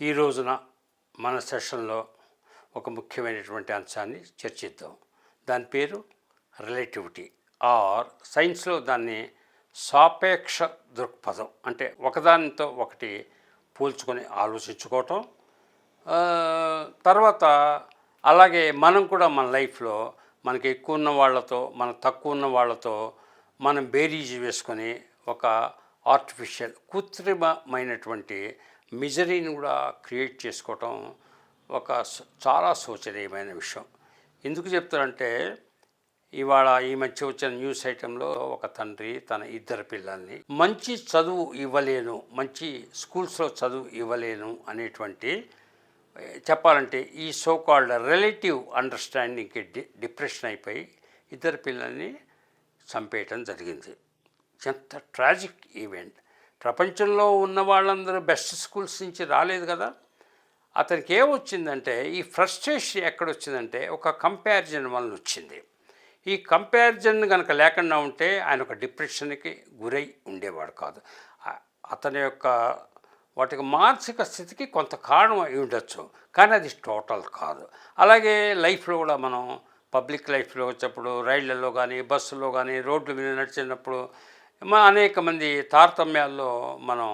ఈ రోజున మన సెషన్లో ఒక ముఖ్యమైనటువంటి అంశాన్ని చర్చిద్దాం. దాని పేరు రిలేటివిటీ ఆర్ సైన్స్లో దాన్ని సాపేక్ష దృక్పథం అంటే ఒకదానితో ఒకటి పోల్చుకొని ఆలోచించుకోవటం. తర్వాత అలాగే మనం కూడా మన లైఫ్లో మనకి ఎక్కువ ఉన్న వాళ్ళతో మనకు తక్కువ ఉన్న వాళ్ళతో మనం బేరీజ్ వేసుకొని ఒక ఆర్టిఫిషియల్ కృత్రిమమైనటువంటి మిజరీని కూడా క్రియేట్ చేసుకోవటం ఒక చాలా శోచనీయమైన విషయం. ఎందుకు చెప్తారంటే ఇవాళ ఈ మధ్య వచ్చిన న్యూస్ ఐటెంలో ఒక తండ్రి తన ఇద్దరు పిల్లల్ని మంచి చదువు ఇవ్వలేను మంచి స్కూల్స్లో చదువు ఇవ్వలేను అనేటువంటి చెప్పాలంటే ఈ సో కాల్డ్ రిలేటివ్ అండర్స్టాండింగ్కి డి డిప్రెషన్ అయిపోయి ఇద్దరు పిల్లల్ని చంపేయటం జరిగింది. ఎంత ట్రాజిక్ ఈవెంట్. ప్రపంచంలో ఉన్న వాళ్ళందరూ బెస్ట్ స్కూల్స్ నుంచి రాలేదు కదా. అతనికి ఏమొచ్చిందంటే ఈ ఫ్రస్ట్రేషన్ ఎక్కడొచ్చిందంటే ఒక కంపారిజన్ వలన వచ్చింది. ఈ కంపారిజన్ కనుక లేకుండా ఉంటే ఆయన ఒక డిప్రెషన్కి గురై ఉండేవాడు కాదు. అతని యొక్క వాటికి మానసిక స్థితికి కొంత కారణం అయి ఉండొచ్చు కానీ అది టోటల్ కాదు. అలాగే లైఫ్లో కూడా మనం పబ్లిక్ లైఫ్లో వచ్చేప్పుడు రైళ్ళలో కానీ బస్సులో కానీ రోడ్ల మీద నడిచినప్పుడు అనేక మంది తారతమ్యాల్లో మనం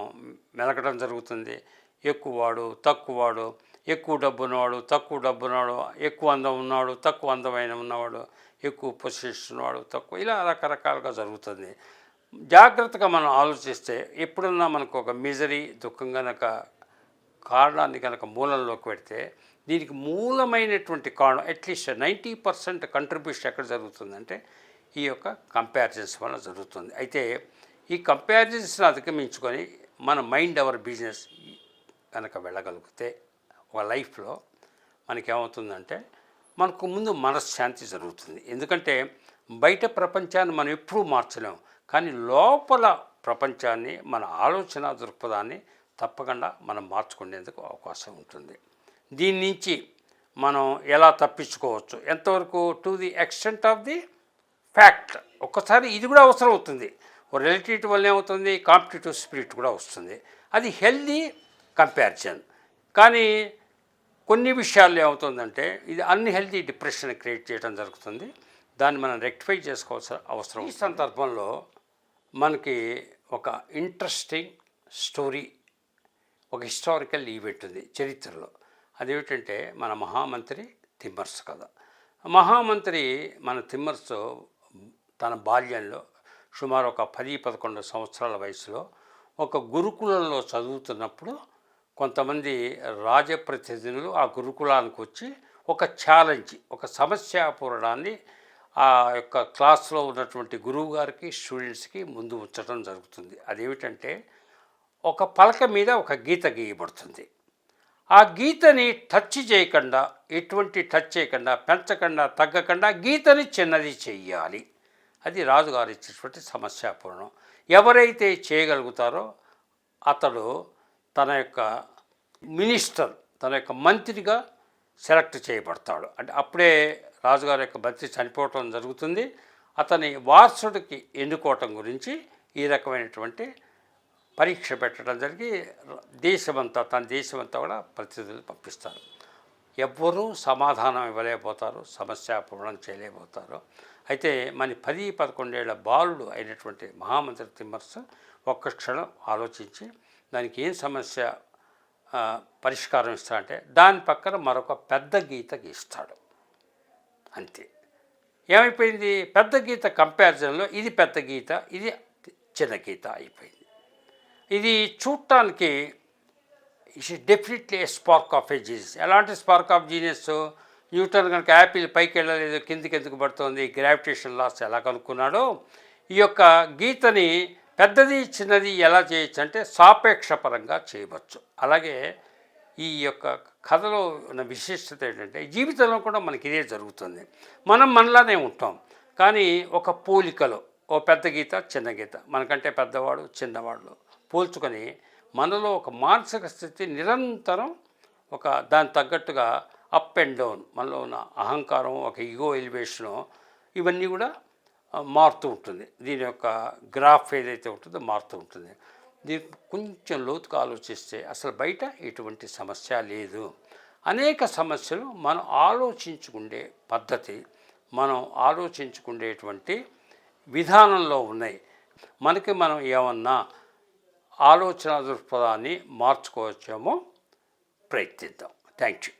మెలకడం జరుగుతుంది. ఎక్కువవాడు తక్కువవాడు ఎక్కువ డబ్బు ఉన్నవాడు తక్కువ డబ్బు ఉన్నవాడు ఎక్కువ అందం ఉన్నవాడు తక్కువ అందమైన ఉన్నవాడు ఎక్కువ పొజిషన్ తక్కువ ఇలా రకరకాలుగా జరుగుతుంది. జాగ్రత్తగా మనం ఆలోచిస్తే ఎప్పుడన్నా మనకు ఒక మిజరీ దుఃఖం కనుక కారణాన్ని కనుక మూలంలోకి పెడితే దీనికి మూలమైనటువంటి కారణం అట్లీస్ట్ నైంటీ పర్సెంట్ కంట్రిబ్యూషన్ ఎక్కడ జరుగుతుందంటే ఈ యొక్క కంపారిజన్స్ వల్ల జరుగుతుంది. అయితే ఈ కంపారిజన్స్ని అధిగమించుకొని మన మైండ్ అవర్ బిజినెస్ కనుక వెళ్ళగలిగితే ఒక లైఫ్లో మనకేమవుతుందంటే మనకు ముందు మనశ్శాంతి జరుగుతుంది. ఎందుకంటే బయట ప్రపంచాన్ని మనం ఎప్పుడూ మార్చలేం. కానీ లోపల ప్రపంచాన్ని మన ఆలోచన దృక్పథాన్ని తప్పకుండా మనం మార్చుకునేందుకు అవకాశం ఉంటుంది. దీని నుంచి మనం ఎలా తప్పించుకోవచ్చు? ఎంతవరకు? To the extent of the fact. ఒక్కసారి ఇది కూడా అవసరం అవుతుంది ఓ రిలేటివ్ వల్ల ఏమవుతుంది కాంపిటేటివ్ స్పిరిట్ కూడా వస్తుంది. అది హెల్దీ కంపారిజన్. కానీ కొన్ని విషయాల్లో ఏమవుతుందంటే ఇది అన్హెల్దీ డిప్రెషన్ క్రియేట్ చేయడం జరుగుతుంది. దాన్ని మనం రెక్టిఫై చేసుకోవాల్సిన అవసరం ఈ సందర్భంలో మనకి ఒక ఇంట్రెస్టింగ్ స్టోరీ ఒక హిస్టారికల్ ఈవెంట్ ఉంది చరిత్రలో. అదేమిటంటే మన మహామంత్రి తిమ్మర్స్ కథ. మహామంత్రి మన తిమ్మర్స్ తన బాల్యంలో సుమారు ఒక పది పదకొండు సంవత్సరాల వయసులో ఒక గురుకులంలో చదువుతున్నప్పుడు కొంతమంది రాజప్రతినిధులు ఆ గురుకులానికి వచ్చి ఒక ఛాలెంజ్ ఒక సమస్యాపూరణాన్ని ఆ యొక్క క్లాస్లో ఉన్నటువంటి గురువు గారికి స్టూడెంట్స్కి ముందు ఉంచడం జరుగుతుంది. అదేమిటంటే ఒక పలక మీద ఒక గీత గీయబడుతుంది. ఆ గీతని టచ్ చేయకుండా ఎటువంటి టచ్ చేయకుండా పెంచకుండా తగ్గకుండా గీతని చిన్నది చెయ్యాలి. అది రాజుగారు ఇచ్చినటువంటి సమస్యాపూర్ణం. ఎవరైతే చేయగలుగుతారో అతడు తన యొక్క మినిస్టర్ తన యొక్క మంత్రిగా సెలెక్ట్ చేయబడతాడు. అంటే అప్పుడే రాజుగారి యొక్క మంత్రి చనిపోవటం జరుగుతుంది. అతని వారసుడికి ఎన్నుకోవటం గురించి ఈ రకమైనటువంటి పరీక్ష పెట్టడం జరిగి దేశమంతా తన దేశమంతా కూడా ప్రతినిధులు పంపిస్తారు. ఎవ్వరూ సమాధానం ఇవ్వలేకపోతారు సమస్య పూర్ణం చేయలేకపోతారు. అయితే మన పది పదకొండేళ్ళ బాలుడు అయినటువంటి మహామంత్రి తిమ్మర్స్ ఒక్క క్షణం ఆలోచించి దానికి ఏం సమస్య పరిష్కారం ఇస్తాడంటే దాని పక్కన మరొక పెద్ద గీత గీస్తాడు. అంతే. ఏమైపోయింది? పెద్ద గీత కంపారిజన్లో ఇది పెద్ద గీత ఇది చిన్న గీత అయిపోయింది. ఇది చూడటానికి it's definitely a spark of a genius ఎలాంటి స్పార్క్ ఆఫ్ జీనియస్ న్యూటన్ కనుక యాపిల్ పైకి వెళ్ళలేదు కిందికి ఎందుకు పడుతుంది? గ్రావిటేషన్ లాస్ ఎలా కనుక్కున్నాడో? ఈ యొక్క గీతని పెద్దది చిన్నది ఎలా చేయొచ్చు అంటే సాపేక్షపరంగా చేయవచ్చు. అలాగే ఈ యొక్క కథలో ఉన్న విశిష్టత ఏంటంటే జీవితంలో కూడా మనకి ఇదే జరుగుతుంది. మనం మనలానే ఉంటాం. కానీ ఒక పోలికలో ఓ పెద్ద గీత చిన్న గీత. మనకంటే పెద్దవాడు చిన్నవాళ్ళు పోల్చుకొని మనలో ఒక మానసిక స్థితి నిరంతరం ఒక దాని తగ్గట్టుగా అప్ అండ్ డౌన్ మనలో ఉన్న అహంకారం ఒక ఈగో ఎలివేషను ఇవన్నీ కూడా మారుతూ ఉంటుంది. దీని యొక్క గ్రాఫ్ ఏదైతే ఉంటుందో మారుతూ ఉంటుంది. దీని కొంచెం లోతుగా ఆలోచిస్తే అసలు బయట ఎటువంటి సమస్య లేదు. అనేక సమస్యలు మనం ఆలోచించుకుండే పద్ధతి మనం ఆలోచించుకునేటువంటి విధానంలో ఉన్నాయి. మనకి మనం ఏమన్నా ఆలోచన దృక్పథాన్ని మార్చుకోవచ్చేమో ప్రయత్నిద్దాం. Thank you